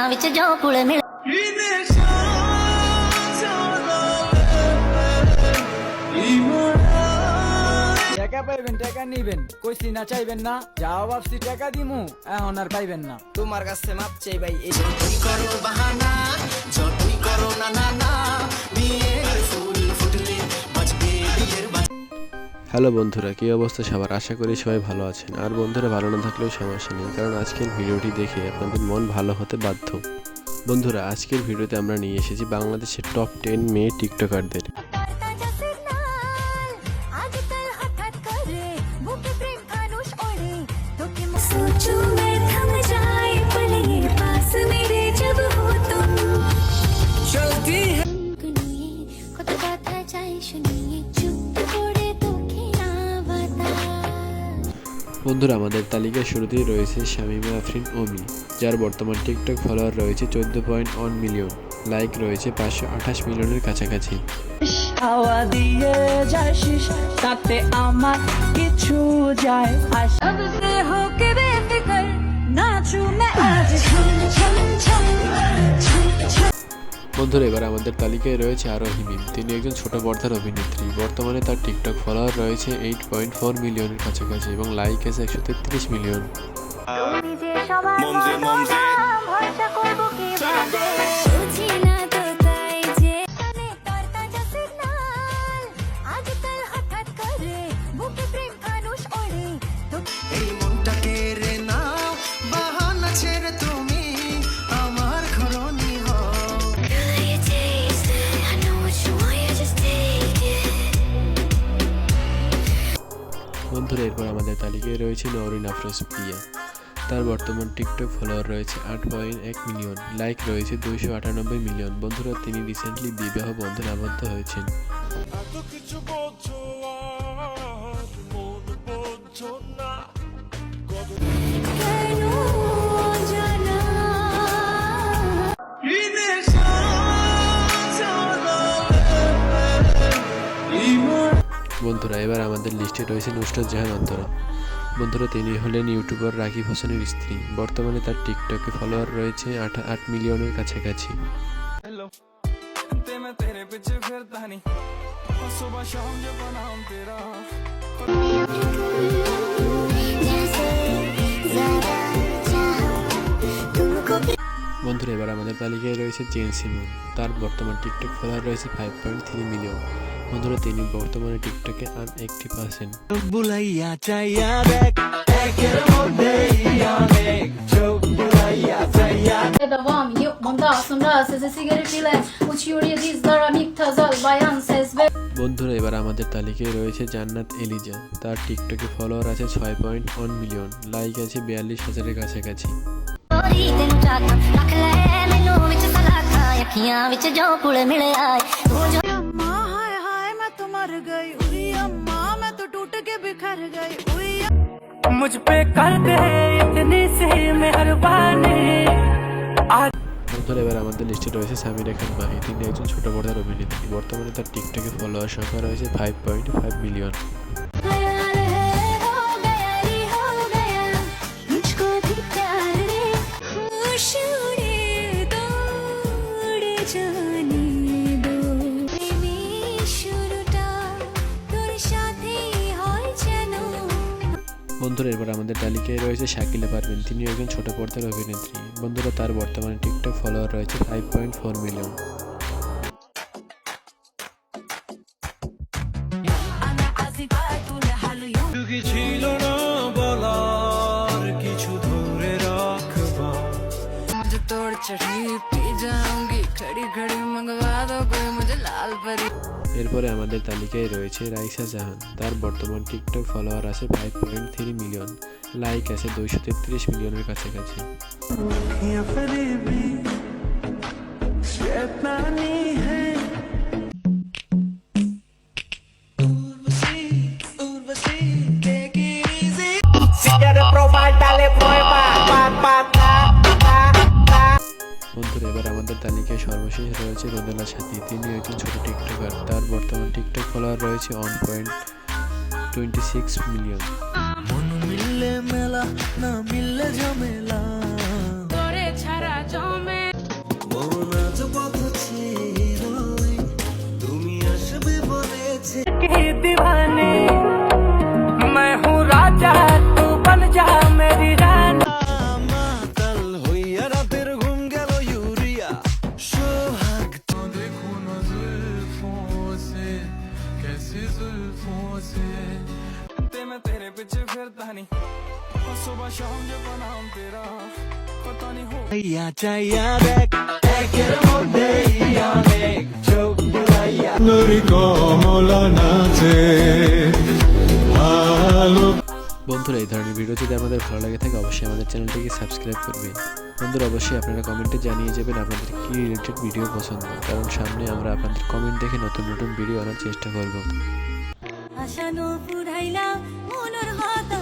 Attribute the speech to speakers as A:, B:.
A: ਅੱਖੀਆਂ ਵਿੱਚ ਜੋ ਕੁਲ ਮਿਲ
B: টাকা পাইবেন টাকা নিবেন কইছি না চাইবেন না যাও ভাবছি টাকা দিমু এখন আর পাইবেন না
C: তোমার কাছে মাপ চাই ভাই এই
D: হ্যালো বন্ধুরা, কী অবস্থা সবার? আশা করি সবাই ভালো আছেন। আর বন্ধুরা, ভালো না থাকলেও সমস্যা নেই, কারণ আজকের ভিডিওটি দেখে আপনাদের মন ভালো হতে বাধ্য। বন্ধুরা, আজকের ভিডিওতে আমরা নিয়ে এসেছি বাংলাদেশের টপ টেন মেয়ে টিকটকারদের। বন্ধুরা আমাদের তালিকার শুরুতেই রয়েছে শামিমা আফরিন ওমি যার বর্তমান টিকটক ফলোয়ার রয়েছে চোদ্দ পয়েন্ট ওয়ান মিলিয়ন লাইক রয়েছে পাঁচশো আঠাশ মিলিয়নের কাছাকাছি।
E: হাওয়া দিয়ে আমার কিছু যায়
D: বন্ধুরা এবার আমাদের তালিকায় রয়েছে আরও হিমিম তিনি একজন ছোট পর্দার অভিনেত্রী। বর্তমানে তার টিকটক ফলোয়ার রয়েছে এইট পয়েন্ট ফোর মিলিয়নের কাছাকাছি এবং লাইক আছে একশো তেত্রিশ মিলিয়ন। আমাদের তালিকায় রয়েছে নরিন আফরোজ প্রিয়া। তার বর্তমান টিকটক ফলোয়ার রয়েছে আট পয়েন্ট এক মিলিয়ন লাইক রয়েছে দুইশো আটানব্বই মিলিয়ন। বন্ধুরা তিনি রিসেন্টলি বিবাহ বন্ধনে আবদ্ধ হয়েছেন। বন্ধুরা এবার আমাদের লিস্টে রয়েছে নুসরাত জাহান অন্তরা। বন্ধুরা তিনি হলেন ইউটিউবার রাকিব হোসেনের স্ত্রী বর্তমানে তার টিকটকে ফলোয়ার রয়েছে আট আট মিলিয়নের কাছাকাছি
B: ते मैं तेरे पीछे फिरता नहीं और सुबह शाम जब नाम तेरा
D: বন্ধুরা এবার আমাদের তালিকায় রয়েছে জেন সিমন তার বর্তমান টিকটক ফলোয়ার রয়েছে ফাইভ পয়েন্ট থ্রি মিলিয়ন বন্ধুরা তিনি বর্তমানে টিকটকে আনএক্টিভ আছেন।
C: বুলাইয়া চাইয়া দেখ একের অনেক। চোখ বুলাইয়া চাইয়া
F: devam yapmamda sonra sesi sigaret ile uçuyor ya dizlara miktazal bayan ses ve
D: বন্ধুরা এবার আমাদের তালিকায় রয়েছে জান্নাত এলিজা। তার টিকটকে ফলোয়ার আছে ছয় পয়েন্ট ওয়ান মিলিয়ন লাইক আছে বিয়াল্লিশ হাজারের কাছাকাছি।
A: ਕੋਈ ਤੈਨੂੰ ਚਾਹਤਾ ਰੱਖ ਲੈ ਮੈਨੂੰ ਵਿੱਚ ਸਲਾਖਾਂ ਅੱਖੀਆਂ ਵਿੱਚ ਜੋ ਕੁਲ ਮਿਲਿਆ ਤੂੰ ਜੋ
G: अम्मा हाय हाय मैं तो मर गई उई अम्मा मैं तो टूट के बिखर गई उई
E: मुझ पे कर दे इतनी सी मेहरबानी
D: বন্ধুরা এবার আমাদের লিস্টে রয়েছে সামিরা খান মাহি তিনি একজন ছোট পর্দার অভিনেত্রী বর্তমানে তার টিকটকে ফলোয়ার সংখ্যা রয়েছে ফাইভ পয়েন্ট ফাইভ মিলিয়ন বন্ধুরা, এরপর আমাদের তালিকায় রয়েছে শাকিলা পারভিন। তিনি একজন ছোট পর্দার অভিনেত্রী। বন্ধুরা, তার বর্তমানে টিকটক ফলোয়ার রয়েছে ফাইভ পয়েন্ট ফোর মিলিয়ন
C: ছিল না বলার, কিছু ধরে রাখবা।
H: তোর চড়ি
D: এরপরে আমাদের তালিকায় রয়েছে রাইসা জাহান। তার বর্তমান টিকটক ফলোয়ার আছে five point three million like আছে দুইশো তেত্রিশ মিলিয়নের কাছাকাছি। ফলোয়ারদের তালিকায় সর্বশেষ রয়েছে রোদেলা সাথী। তিনি একজন ছোট টিকটকার। তার বর্তমান টিকটক ফলোয়ার রয়েছে one point twenty six
C: million মিললে মেলা না মিললে ঝামেলা।
H: করে
C: ਵਿੱਚ ਫਿਰਦਾ ਨਹੀਂ ਸੁਬਹ ਸ਼ਾਮ ਜੋ ਨਾਮ ਤੇਰਾ ਪਤਾ ਨਹੀਂ ਹੋ
I: নুরি কমলা নাচে আলো
D: বন্ধুরা এই ধরনের ভিডিও যদি আমাদের ভালো লাগে থাকে অবশ্যই আমাদের চ্যানেলটিকে সাবস্ক্রাইব করবেন বন্ধুরা অবশ্যই আপনারা কমেন্টে জানিয়ে যাবেন আপনাদের কী রিলেটেড ভিডিও পছন্দ কারণ সামনে আমরা আপনাদের কমেন্ট দেখে নতুন নতুন ভিডিও আনার চেষ্টা করব
G: আশানো ফুরাইলা nada.